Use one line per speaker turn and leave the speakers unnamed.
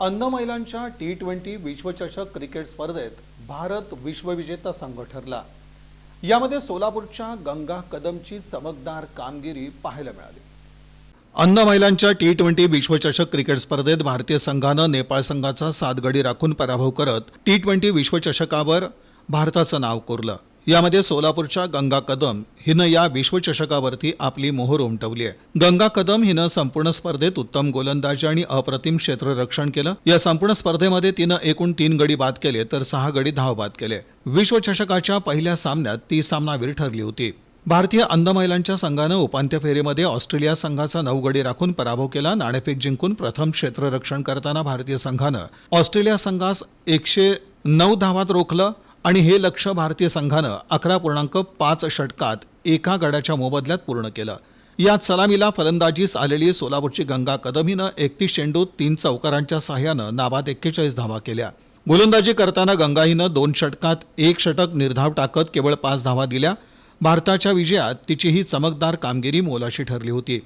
अंध महिलांच्या T twenty विश्वचषक क्रिकेट स्पर्धेत भारत विश्वविजेता संघ ठरला. यामध्ये सोलापूरच्या गंगा कदमची चमकदार कामगिरी पाहायला मिळाली. अन्न महिलांच्या टी ट्वेंटी विश्वचषक क्रिकेट स्पर्धेत भारतीय संघानं नेपाळ संघाचा सात गडी राखून पराभव करत टी ट्वेंटी विश्वचषकावर भारताचं नाव कोरलं. यामध्ये सोलापूरच्या गंगा कदम हिनं या विश्वचषकावरती आपली मोहर उमटवली आहे. गंगा कदम हिनं संपूर्ण स्पर्धेत उत्तम गोलंदाजी आणि अप्रतिम क्षेत्ररक्षण केलं. या संपूर्ण स्पर्धेमध्ये तिनं एकूण तीन गडी बाद केले तर सहा गडी धाव बाद केले. विश्वचषकाच्या पहिल्या सामन्यात ती सामनावीर ठरली होती. भारतीय अंध महिलांच्या संघानं उपांत्य फेरीमध्ये ऑस्ट्रेलिया संघाचा नऊ गडी राखून पराभव केला. नाणेफेक जिंकून प्रथम क्षेत्ररक्षण करताना भारतीय संघानं ऑस्ट्रेलिया संघास एकशे नऊ धावात रोखलं. आणि हे लक्ष भारतीय संघानं अकरा पूर्णांक पाच षटकात एका गड्याच्या मोबदल्यात पूर्ण केलं. यात सलामीला फलंदाजीस आलेली सोलापूरची गंगा कदम हिनं एकतीस चेंडूत तीन चौकारांच्या सहाय्यानं नाबाद एक्केचाळीस धावा केल्या. गोलंदाजी करताना गंगा हिनं दोन षटकात एक षटक निर्धाव टाकत केवळ पाच धावा दिल्या. भारताच्या विजयात तिची ही चमकदार कामगिरी मोलाशी ठरली होती.